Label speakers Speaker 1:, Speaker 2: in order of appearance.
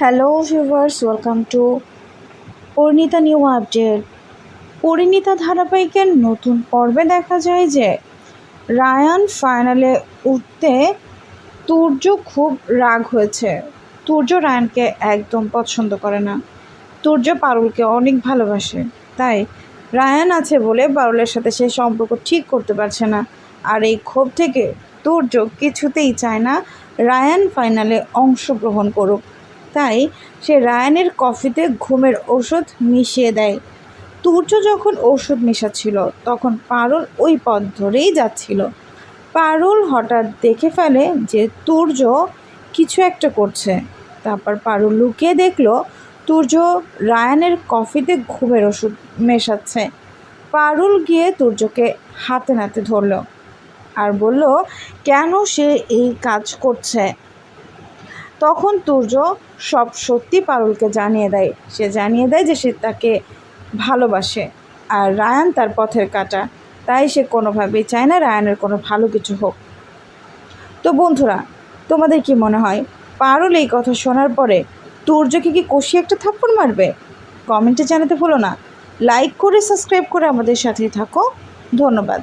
Speaker 1: Hello viewers welcome to Parineeta new update Parineeta ধারাবাহিকের নতুন পর্বে দেখা যায় যে রায়ান ফাইনালে উঠতে তুর্য খুব রাগ হয়েছে। তুর্য রায়ানকে একদম পছন্দ করে না। তুর্য পারুলকে অনেক ভালোবাসে। তাই রায়ান আছে বলে পারুলের সাথে সে সম্পর্ক ঠিক করতে পারছে না। আর এই ক্ষোভ থেকে তুর্য কিছুতেই চায় না রায়ান ফাইনালে অংশগ্রহণ করুক। তাই সে রায়ানের কফিতে ঘুমের ওষুধ মিশিয়ে দেয়। তুর্য যখন ওষুধ মেশাচ্ছিল, তখন পারুল ওই পথ ধরেই যাচ্ছিল। পারুল হঠাৎ দেখে ফেলে যে তুর্য কিছু একটা করছে। তারপর পারুল লুকিয়ে দেখল, তুর্য রায়ানের কফিতে ঘুমের ওষুধ মেশাচ্ছে। পারুল গিয়ে তুর্যকে হাতে নাতে ধরলো আর বলল, কেন সে এই কাজ করছে? তখন তুর্য সব সত্যি পারুলকে জানিয়ে দেয়। সে জানিয়ে দেয় যে সে তাকে ভালোবাসে। আর রায়ান তার পথের কাটা। তাই সে কোনোভাবেই চায় না রায়ানের কোনো ভালো কিছু হোক। তো বন্ধুরা, তোমাদের কি মনে হয়, পারুল এই কথা শোনার পরে তুর্যকে কি কষিয়ে একটা থাপ্পড় মারবে? কমেন্টে জানাতে ভুলো না। লাইক করে, সাবস্ক্রাইব করে আমাদের সাথেই থাকো। ধন্যবাদ।